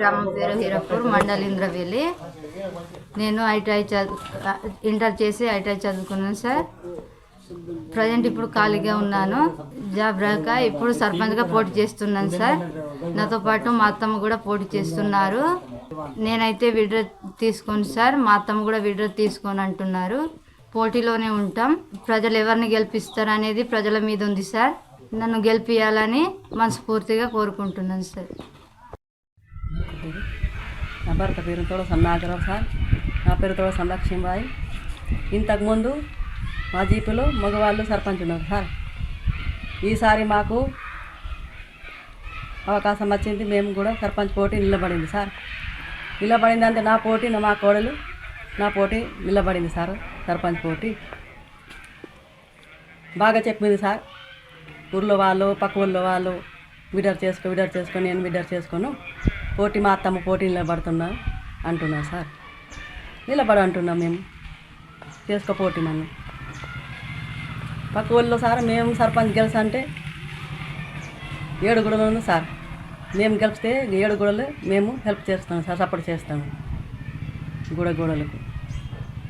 గ్రామం పేరు హీరాపూర్ మండల్ ఇంద్రవెల్లి. నేను ఐటీఐ చదువు ఇంటర్ చేసి ఐటీఐ చదువుకున్నాను సార్. ప్రజెంట్ ఇప్పుడు ఖాళీగా ఉన్నాను. జాబ్ రాక ఇప్పుడు సర్పంచ్గా పోటీ చేస్తున్నాను సార్. నాతో పాటు మా అత్తమ్మ కూడా పోటీ చేస్తున్నారు. నేనైతే విడ్రా తీసుకోను సార్. మా అత్తమ్మ కూడా విడ్ర తీసుకోను అంటున్నారు. పోటీలోనే ఉంటాం. ప్రజలు ఎవరిని గెలిపిస్తారు అనేది ప్రజల మీద ఉంది సార్. నన్ను గెలిపించాలని మనస్ఫూర్తిగా కోరుకుంటున్నాను సార్. నా భర్త పేరు తోడ సన్నాగరావు సార్. నా పేరు తోడ సంలక్ష్మీబాయి ఇంతకుముందు మా జీపులో మగవాళ్ళు సర్పంచ్ ఉన్నారు సార్. ఈసారి మాకు అవకాశం వచ్చింది మేము కూడా సర్పంచ్ పోటీ నిలబడింది సార్. నిలబడింది అంటే నా పోటీ నా మా కోడలు నా పోటీ నిలబడింది సార్ సర్పంచ్ పోటీ. బాగా చెప్పింది సార్. ఊర్లో వాళ్ళు పక్క ఊళ్ళో వాళ్ళు విడర్ చేసుకో విడర్ చేసుకొని నేను విడర్ చేసుకోను. పోటీ మా అత్తమ్మ పోటీ నిలబడుతున్నా అంటున్నా సార్. నిలబడు అంటున్నాం మేము. చేసుకో పోటీ మనం పక్క ఊళ్ళో సార్ మేము సర్పంచ్ గెలిచి అంటే ఉంది సార్. మేము గెలిపితే ఏడుగుడలు మేము హెల్ప్ చేస్తాం సార్ సపోర్ట్ చేస్తాము గుడ